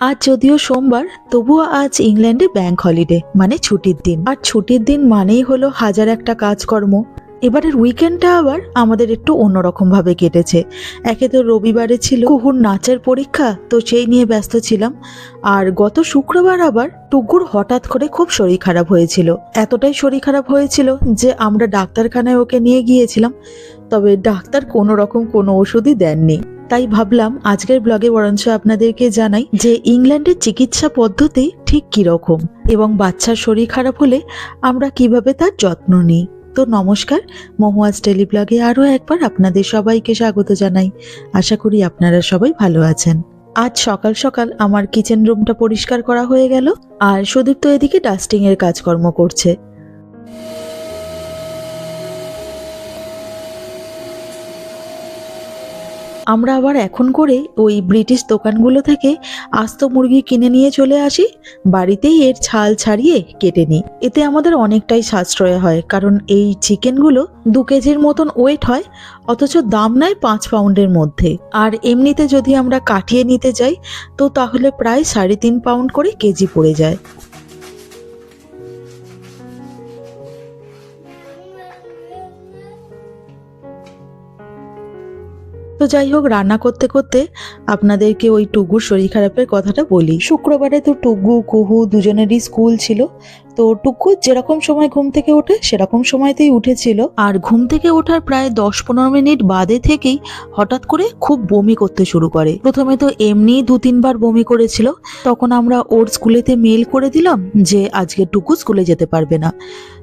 আজ যদিও সোমবার, তবুও আজ ইংল্যান্ডে ব্যাংক হলিডে মানে ছুটির দিন। আর ছুটির দিন মানেই হলো হাজার একটা কাজকর্ম। এবারের উইকেন্ডটা আবার আমাদের একটু অন্যরকম ভাবে কেটেছে। একে তো রবিবারে ছিল কুহুর নাচের পরীক্ষা, তো সেই নিয়ে ব্যস্ত ছিলাম। আর গত শুক্রবার আবার টুকুর হঠাৎ করে খুব শরীর খারাপ হয়েছিল। এতটাই শরীর খারাপ হয়েছিল যে আমরা ডাক্তারখানায় ওকে নিয়ে গিয়েছিলাম, তবে ডাক্তার কোনো রকম কোনো ওষুধই দেননি। তাই ভাবলাম আজকের ব্লগে বরঞ্চ আপনাদেরকে জানাই যে ইংল্যান্ডের চিকিৎসা পদ্ধতি ঠিক কীরকম এবং বাচ্চার শরীর খারাপ হলে আমরা কীভাবে তার যত্ন নিই। তো নমস্কার, মহুয়াজ টেলিব্লগে আরও একবার আপনাদের সবাইকে স্বাগত জানাই। আশা করি আপনারা সবাই ভালো আছেন। আজ সকাল সকাল আমার কিচেন রুমটা পরিষ্কার করা হয়ে গেল, আর সুদীপ্ত এদিকে ডাস্টিংয়ের কাজকর্ম করছে। আমরা আবার এখন করে ওই ব্রিটিশ দোকানগুলো থেকে আস্ত মুরগি কিনে নিয়ে চলে আসি, বাড়িতেই এর ছাল ছাড়িয়ে কেটে নিই। এতে আমাদের অনেকটাই সাশ্রয় হয়, কারণ এই চিকেনগুলো দু কেজির মতন ওয়েট হয়, অথচ দাম নেয় পাঁচ পাউন্ডের মধ্যে। আর এমনিতে যদি আমরা কাটিয়ে নিতে যাই, তো তাহলে প্রায় সাড়ে তিন পাউন্ড করে কেজি পড়ে যায়। তো যাই হোক, রান্না করতে করতে আপনাদেরকে ওই টুগুর শরীর খারাপের কথাটা বলি। শুক্রবারে তো টুগু কুহু দুজনেরই স্কুল ছিল। তো টুকু যেরকম সময় ঘুম থেকে ওঠে, সেরকম সময়তেই উঠেছিল। আর ঘুম থেকে ওঠার প্রায় দশ পনেরো মিনিট বাদে থেকেই হঠাৎ করে খুব বমি করতে শুরু করে। প্রথমে তো এমনি দু তিনবার বমি করেছিল। তখন আমরা ওর স্কুলেতে মেল করে দিলাম যে, আজকে টুকু স্কুলে যেতে পারবে না।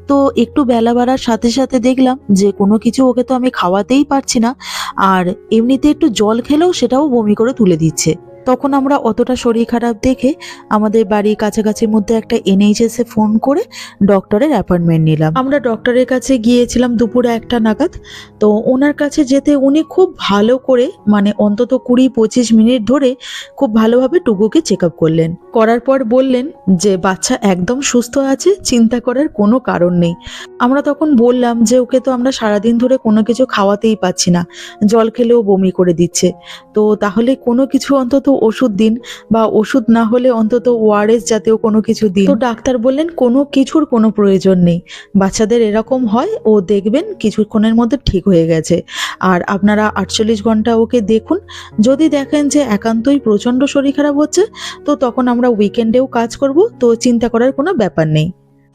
তো একটু বেলা বাড়ার সাথে সাথে দেখলাম যে কোনো কিছু ওকে তো আমি খাওয়াতেই পারছি না। আর এমনিতে একটু জল খেলেও সেটাও বমি করে তুলে দিচ্ছে। তখন আমরা অতটা শরীর খারাপ দেখে আমাদের বাড়ির কাছাকাছির মধ্যে একটা এনএইচএস ফোন করে ডক্টরের অ্যাপয়েন্টমেন্ট নিলাম। আমরা ডক্টরের কাছে গিয়েছিলাম দুপুরে একটা নাগাদ। তো ওনার কাছে যেতে উনি খুব ভালো করে মানে অন্তত কুড়ি পঁচিশ মিনিট ধরে খুব ভালোভাবে টুকুকে চেক আপ করলেন। করার পর বললেন যে, বাচ্চা একদম সুস্থ আছে, চিন্তা করার কোনো কারণ নেই। আমরা তখন বললাম যে, ওকে তো আমরা সারাদিন ধরে কোনো কিছু খাওয়াতেই পাচ্ছি না। জল খেলেও বমি করে দিচ্ছে। তো তাহলে কোনো কিছু অন্তত ওষুধ দিন বা ওষুধ না হলে অন্তত ওআরএস জাতীয় কোনো কিছু দিন। তো ডাক্তার বললেন, কোনো কিছুর কোনো প্রয়োজন নেই। বাচ্চাদের এরকম হয়, ও দেখবেন কিছুক্ষণের মধ্যে ঠিক হয়ে গেছে। আর আপনারা আটচল্লিশ ঘণ্টা ওকে দেখুন। যদি দেখেন যে একান্তই প্রচণ্ড শরীর খারাপ হচ্ছে, তো তখন আমরা উইকেন্ডেও কাজ করব। তো চিন্তা করার কোনো ব্যাপার নেই।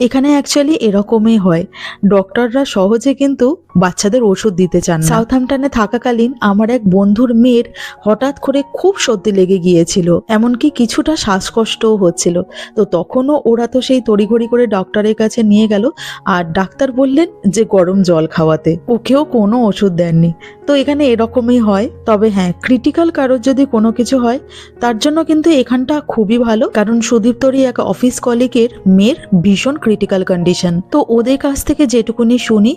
এখানে অ্যাকচুয়ালি এরকমই হয়। ডক্টররা সহজে কিন্তু বাচ্চাদের ওষুধ দিতে চান সাউথহ্যাম্পটনে থাকাকালীন আমার এক বন্ধুর মেয়ের হঠাৎ করে খুব সর্দি লেগে গিয়েছিল, এমনকি কিছুটা শ্বাসকষ্টও হচ্ছিল। তো তখনও ওরা তো সেই তড়িঘড়ি করে ডক্টরের কাছে নিয়ে গেল, আর ডাক্তার বললেন যে গরম জল খাওয়াতে। ওকেও কোনো ওষুধ দেননি। তো এখানে এরকমই হয়। তবে হ্যাঁ ক্রিটিক্যাল কারোর যদি কোনো কিছু হয়, তার জন্য কিন্তু এখানটা খুবই ভালো। কারণ সুদীপ্তরই এক অফিস কলিগের মেয়ের ভীষণ ক্রিটিক্যাল কন্ডিশন তো ওদের কাছ থেকে যেটুকুনি শুনি,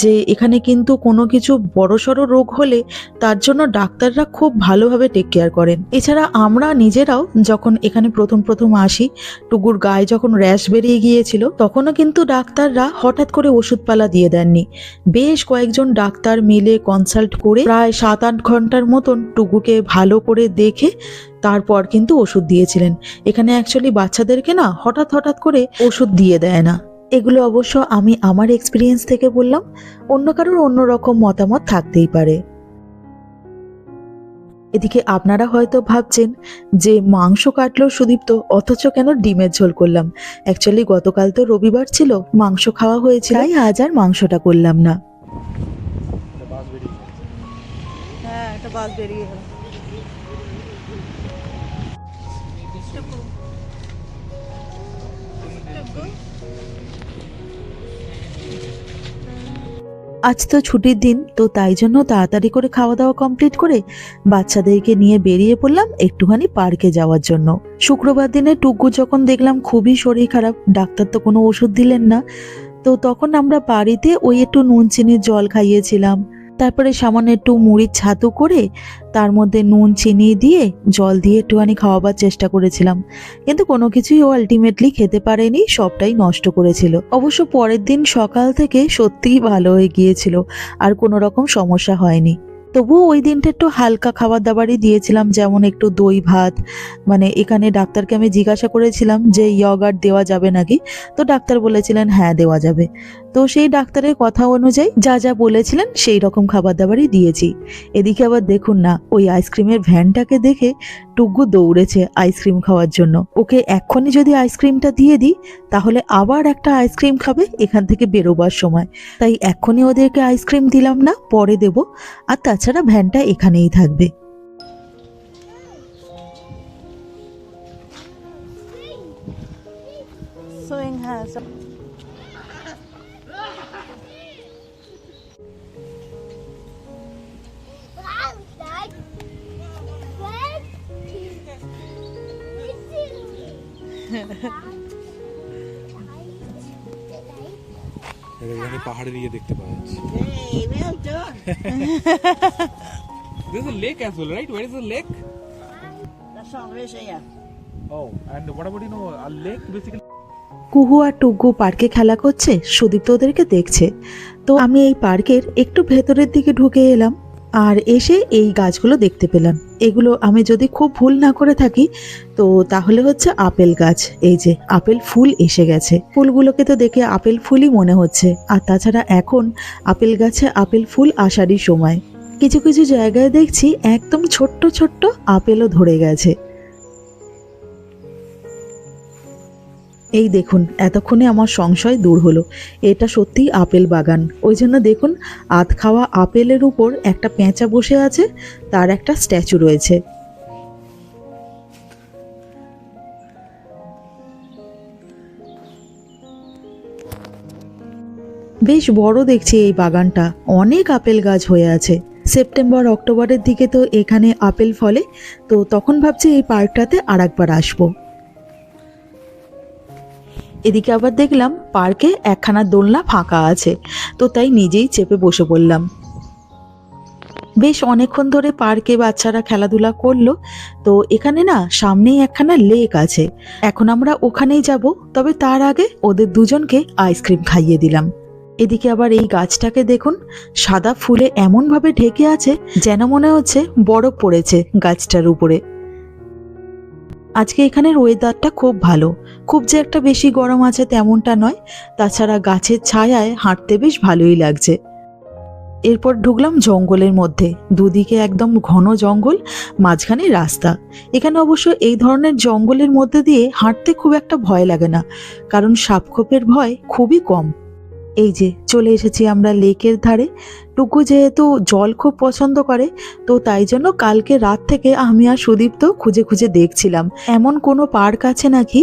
যে এখানে কিন্তু কোনো কিছু বড়সড় রোগ হলে তার জন্য ডাক্তাররা খুব ভালোভাবে টেক কেয়ার করেন। এছাড়া আমরা নিজেরাও যখন এখানে প্রথম প্রথম আসি, টুকুর গায়ে যখন র্যাশ বেরিয়ে গিয়েছিল, তখনও কিন্তু ডাক্তাররা হঠাৎ করে ওষুধপালা দিয়ে দেননি। বেশ কয়েকজন ডাক্তার মিলে কনসাল্ট করে প্রায় সাত আট ঘণ্টার মতন টুকুকে ভালো করে দেখে তারপর কিন্তু ওষুধ দিয়েছিলেন। এখানে অ্যাকচুয়ালি বাচ্চাদেরকে না হঠাৎ হঠাৎ করে ওষুধ দিয়ে দেয় না। এগুলো অবশ্য আমি আমার এক্সপিরিয়েন্স থেকে বললাম অন্য কারোর অন্য রকম মতামত থাকতেই পারে। এদিকে আপনারা হয়তো ভাবছেন যে মাংস কাটলো সুদীপ্ত অথচ কেন ডিমের ঝোল করলাম? অ্যাকচুয়ালি গতকাল তো রবিবার ছিল মাংস খাওয়া হয়েছিল। তাই আজ আর মাংসটা করলাম না। হ্যাঁ একটা বাস বেরিয়ে গেল। আজ তো ছুটির দিন, তো তাই জন্য তাড়াতাড়ি করে খাওয়া দাওয়া কমপ্লিট করে বাচ্চাদেরকে নিয়ে বেরিয়ে পড়লাম একটুখানি পার্কে যাওয়ার জন্য। শুক্রবার দিনে টুকু যখন দেখলাম খুবই শরীর খারাপ, ডাক্তার তো কোনো ওষুধ দিলেন না, তো তখন আমরা বাড়িতে ওই একটু নুন চিনির জল খাইয়েছিলাম। তারপরে সামান্য একটু মুড়ির ছাতু করে তার মধ্যে নুন, চিনি দিয়ে জল দিয়ে একটুখানি খাওয়াবার চেষ্টা করেছিলাম। কিন্তু কোনো কিছুই ও আলটিমেটলি খেতে পারেনি, সবটাই নষ্ট করেছিল। অবশ্য পরের দিন সকাল থেকে সত্যিই ভালো হয়ে গিয়েছিল, আর কোনো রকম সমস্যা হয়নি। তবুও ওই দিনটা একটু হালকা খাবার দাবারই দিয়েছিলাম, যেমন একটু দই ভাত। মানে এখানে ডাক্তারকে আমি জিজ্ঞাসা করেছিলাম যে ইয়গার্ট দেওয়া যাবে নাকি? তো ডাক্তার বলেছিলেন হ্যাঁ দেওয়া যাবে। তো সেই ডাক্তারের কথা অনুযায়ী যা যা বলেছিলেন সেই রকম খাবার দাবারই দিয়েছি এদিকে আবার দেখুন না ওই আইসক্রিমের ভ্যানটাকে দেখে টুকু দৌড়েছে আইসক্রিম খাওয়ার জন্য ওকে এক্ষুনি যদি আইসক্রিমটা দিয়ে দিই তাহলে আবার একটা আইসক্রিম খাবে এখান থেকে বেরোবার সময় তাই এক্ষুনি ওদেরকে আইসক্রিম দিলাম না পরে দেব আর তাছাড়া ভ্যানটা এখানেই থাকবে হ্যাঁ পাহাড়ের ইয়ে দেখতে কুহুয়া টুগু পার্কে খেলা করছে সুদীপ্ত ওদেরকে দেখছে। তো আমি এই পার্কের একটু ভেতরের দিকে ঢুকে এলাম। আর এসে এই গাছগুলো দেখতে পেলাম। এগুলো আমি যদি খুব ভুল না করে থাকি, তো তাহলে হচ্ছে আপেল গাছ। এই যে, আপেল ফুল এসে গেছে। ফুলগুলোকে তো দেখে আপেল ফুলই মনে হচ্ছে। আর তাছাড়া এখন আপেল গাছে আপেল ফুল আসারই সময়। কিছু কিছু জায়গায় দেখছি একদম ছোট্ট ছোট্ট আপেলও ধরে গেছে। এই দেখুন, এতক্ষণে আমার সংশয় দূর হলো। এটা সত্যিই আপেল বাগান। ওই জন্য দেখুন, আধ খাওয়া আপেলের উপর একটা পেঁচা বসে আছে, তার একটা স্ট্যাচু রয়েছে। বেশ বড় দেখছি এই বাগানটা। অনেক আপেল গাছ হয়ে আছে। সেপ্টেম্বর, অক্টোবরের দিকে তো এখানে আপেল ফলে, তো তখন ভাবছি এই পার্কটাতে আর একবার আসব। এদিকে আবার দেখলাম পার্কে একখানা দোলনা ফাঁকা আছে, তো তাই নিজেই চেপে বসে পড়লাম। বেশ অনেকক্ষণ ধরে পার্কে বাচ্চারা খেলাধুলা করল, তো এখানে না সামনেই একখানা লেক আছে। এখন আমরা ওখানেই যাব, তবে তার আগে ওদের দুজনকে আইসক্রিম খাইয়ে দিলাম। এদিকে আবার এই গাছটাকে দেখুন, সাদা ফুলে এমনভাবে ঢেকে আছে যেন মনে হচ্ছে বরফ পড়েছে গাছটার উপরে। আজকে এখানের ওয়েদারটা খুব ভালো। খুব যে একটা বেশি গরম আছে তেমনটা নয়, তাছাড়া গাছের ছায়ায় হাঁটতে বেশ ভালোই লাগছে। এরপর ঢুকলাম জঙ্গলের মধ্যে, দুদিকে একদম ঘন জঙ্গল, মাঝখানে রাস্তা। এখানে অবশ্য এই ধরনের জঙ্গলের মধ্যে দিয়ে হাঁটতে খুব একটা ভয় লাগে না, কারণ সাপখোপের ভয় খুবই কম। এই যে চলে এসেছি আমরা লেকের ধারে। টুকু যেহেতু জল খুব পছন্দ করে, তো তাই জন্য কালকে রাত থেকে আমি আর সুদীপ্ত খুঁজে খুঁজে দেখছিলাম। এমন কোনো পার্ক আছে নাকি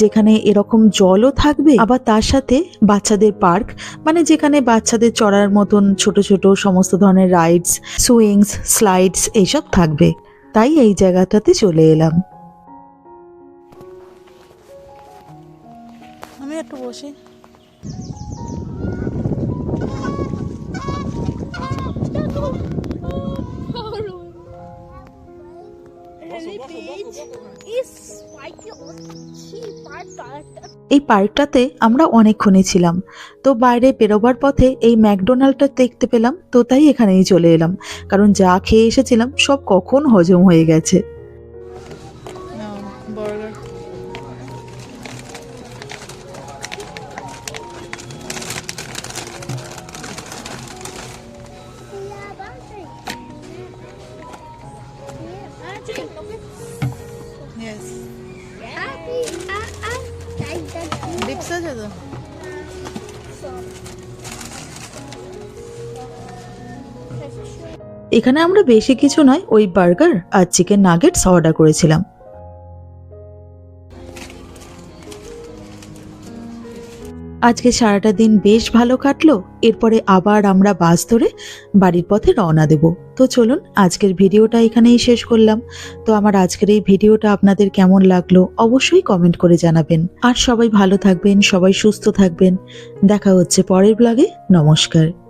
যেখানে এরকম জলও থাকবে? আবার তার সাথে বাচ্চাদের পার্ক মানে যেখানে বাচ্চাদের চড়ার মতন ছোট ছোট সমস্ত ধরনের রাইডস, সুইংস, স্লাইডস এইসব থাকবে। তাই এই জায়গাটাতে চলে এলাম। আমি একটু বসি। এই পার্কটাতে আমরা অনেকক্ষণই ছিলাম, তো বাইরে বেরোবার পথে এই ম্যাকডোনাল্ডটা দেখতে পেলাম, তো তাই এখানেই চলে এলাম। কারণ যা খেয়ে এসেছিলাম, সব কখন হজম হয়ে গেছে। এখানে আমরা বেশি কিছু নয় ওই বার্গার আর চিকেন নাগেটস অর্ডার করেছিলাম। আজকে সারাটা দিন বেশ ভালো কাটলো, এরপরে আবার আমরা বাস ধরে বাড়ির পথে রওনা দেব। তো চলুন, আজকের ভিডিওটা এখানেই শেষ করলাম। তো আমার আজকের এই ভিডিওটা আপনাদের কেমন লাগল অবশ্যই কমেন্ট করে জানাবেন। আর সবাই ভালো থাকবেন, সবাই সুস্থ থাকবেন। দেখা হচ্ছে পরের ব্লগে নমস্কার।